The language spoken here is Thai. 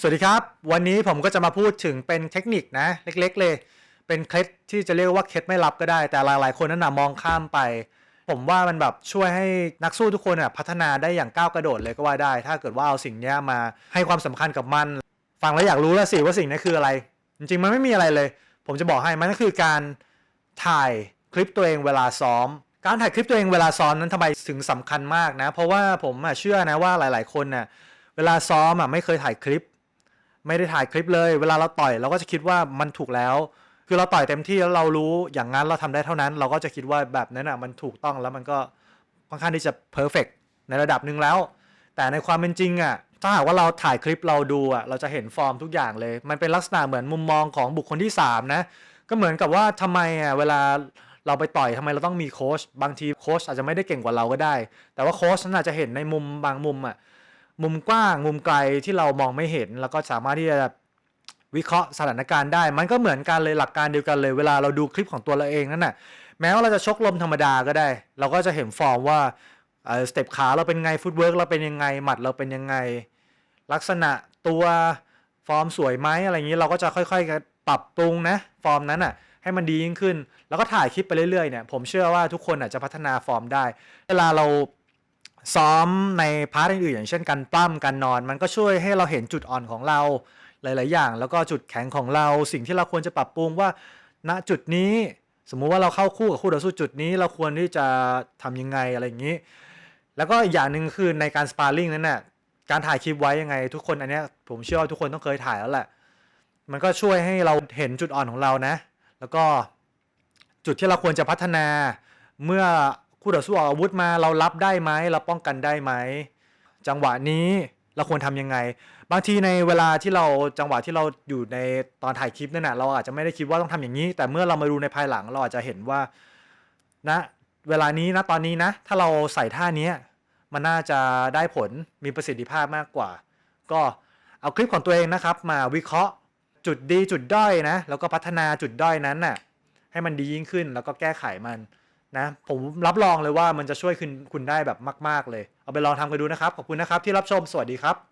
สวัสดีครับ วันนี้ผมก็จะมาพูดถึงเป็นเทคนิคนะ เล็กๆ เลย เป็นเคล็ดที่จะเรียกว่าเคล็ดไม่ลับก็ได้ แต่หลายๆ คนนั้นนะมองข้ามไป ผมว่ามันแบบช่วยให้นักสู้ทุกคนน่ะพัฒนาได้อย่างก้าวกระโดดเลยก็ว่าได้ ถ้าเกิดว่าเอาสิ่งนี้มาให้ความสำคัญกับมัน ฟังแล้วอยากรู้แล้วสิว่าสิ่งนี้คืออะไร จริงๆมันไม่มีอะไรเลย ผมจะบอกให้มันก็คือการถ่ายคลิปตัวเองเวลาซ้อม การถ่ายคลิปตัวเองเวลาซ้อมนั้นทำไมถึงสำคัญมากนะ เพราะว่าผมเชื่อนะว่าหลาย ๆ คนน่ะเวลาซ้อมอะไม่เคยถ่ายคลิป ไม่ได้ถ่ายคลิปเลย เวลาเราต่อยเราก็จะคิดว่ามันถูกแล้ว คือเราต่อยเต็มที่แล้วเรารู้อย่างนั้นเราทำได้เท่านั้น เราก็จะคิดว่าแบบนั้นอะมันถูกต้องแล้วมันก็ค่อนข้างที่จะเพอร์เฟกในระดับหนึ่งแล้ว แต่ในความเป็นจริงอะถ้าหากว่าเราถ่ายคลิปเราดูอะเราจะเห็นฟอร์มทุกอย่างเลย มันเป็นลักษณะเหมือนมุมมองของบุคคลที่สามนะ ก็เหมือนกับว่าทำไมอะเวลาเราไปต่อยทำไมเราต้องมีโค้ชบางทีโค้ชอาจจะไม่ได้เก่งกว่าเราก็ได้ แต่ว่าโค้ชนั้นอาจจะเห็นในมุมบางมุมอะ มุมกว้างมุมไกลที่เรามองไม่เห็น แล้วก็สามารถที่จะวิเคราะห์สถานการณ์ได้ มันก็เหมือนกันเลยหลักการเดียวกันเลยเวลาเราดูคลิปของตัวเราเองนั่นน่ะแม้ว่าเราจะชกลมธรรมดาก็ได้ เราก็จะเห็นฟอร์มว่าสเต็ปขาเราเป็นไงฟุตเวิร์กเราเป็นยังไงหมัดเราเป็นยังไง ลักษณะตัวฟอร์มสวยไหมอะไรอย่างนี้เราก็จะค่อยๆ ปรับปรุงนะฟอร์มนั้นน่ะให้มันดียิ่งขึ้น แล้วก็ถ่ายคลิปไปเรื่อยๆเนี่ยผมเชื่อว่าทุกคนอาจจะพัฒนาฟอร์มได้ เวลาเรา ซ้อมในพาร์ทอื่นๆอย่างเช่นการปล้ำการนอน มันก็ช่วยให้เราเห็นจุดอ่อนของเราหลาย ๆ อย่าง แล้วก็จุดแข็งของเราสิ่งที่เราควรจะปรับปรุงว่า ณจุดนี้สมมุติว่าเราเข้าคู่กับคู่ต่อสู้จุดนี้ เราควรที่จะทำยังไงอะไรอย่างนี้ แล้วก็อีกอย่างหนึ่งคือในการสปาร์ริงนั้นน่ะการถ่ายคลิปไว้ยังไง ทุกคนอันนี้ผมเชื่อว่าทุกคนต้องเคยถ่ายแล้วแหละ มันก็ช่วยให้เราเห็นจุดอ่อนของเรานะ แล้วก็จุดที่เราควรจะพัฒนาเมื่อ คู่ต่อสู้ออกอาวุธมาเรารับได้ไหมเราป้องกันได้ไหมจังหวะนี้เราควรทำยังไง บางทีในเวลาที่เราจังหวะที่เราอยู่ในตอนถ่ายคลิปนั่นนะเราอาจจะไม่ได้คิดว่าต้องทำอย่างนี้ แต่เมื่อเรามาดูในภายหลังเราอาจจะเห็นว่านะเวลานี้นะตอนนี้นะ ถ้าเราใส่ท่านี้มันน่าจะได้ผลมีประสิทธิภาพมากกว่า ก็เอาคลิปของตัวเองนะครับ มาวิเคราะห์จุดดีจุดด้อยนะ แล้วก็พัฒนาจุดด้อยนั้นน่ะให้มันดียิ่งขึ้นแล้วก็แก้ไขมัน นะผมรับรองเลยว่ามันจะช่วยคุณคุณได้แบบมาก ๆ เลย เอาไปลองทำกันดูนะครับ ขอบคุณนะครับที่รับชมสวัสดีครับ